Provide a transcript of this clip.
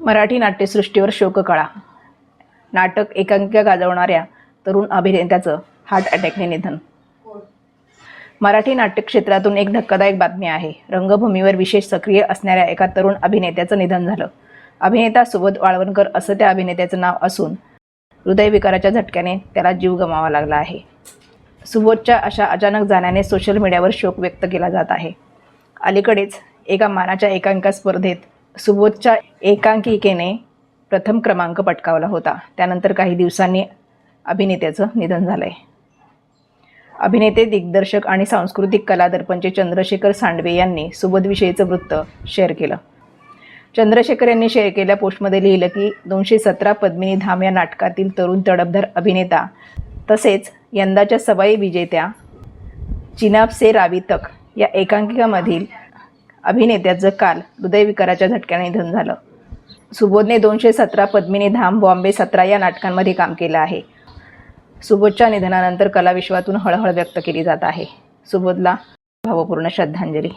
मराठी नाट्यसृष्टीवर शोककळा. नाटक एकांकिका गाजवणाऱ्या तरुण अभिनेत्याचं हार्ट अटॅकने निधन. मराठी नाट्यक्षेत्रातून एक धक्कादायक बातमी आहे. रंगभूमीवर विशेष सक्रिय असणाऱ्या एका तरुण अभिनेत्याचं निधन झालं. अभिनेता सुबोध वाळवणकर असं त्या अभिनेत्याचं नाव असून हृदयविकाराच्या झटक्याने त्याला जीव गमावा लागला आहे. सुबोधच्या अशा अचानक जाण्याने सोशल मीडियावर शोक व्यक्त केला जात आहे. अलीकडेच एका मानाच्या एकांका स्पर्धेत सुबोधच्या एकांकिकेने प्रथम क्रमांक पटकावला होता. त्यानंतर काही दिवसांनी अभिनेत्याचं निधन झालं आहे अभिनेते दिग्दर्शक आणि सांस्कृतिक कला दर्पणचे चंद्रशेखर सांडवे यांनी सुबोधविषयीचं वृत्त शेअर केलं. चंद्रशेखर यांनी शेअर केल्या पोस्टमध्ये लिहिलं की दोनशे सतरा पद्मिनी धाम या नाटकातील तरुण तडपधर अभिनेता तसेच यंदाच्या सवाई विजेत्या चिनाब से रावी तक या एकांकिकामधील अभिनेत्याचं काल हृदयविकाराच्या झटक्याने निधन झालं. सुबोधने दोनशे सतरा पद्मिनी धाम बॉम्बे सतरा या नाटकांमध्ये काम केलं आहे. सुबोधच्या निधनानंतर कलाविश्वातून हळहळ व्यक्त केली जात आहे. सुबोधला भावपूर्ण श्रद्धांजली.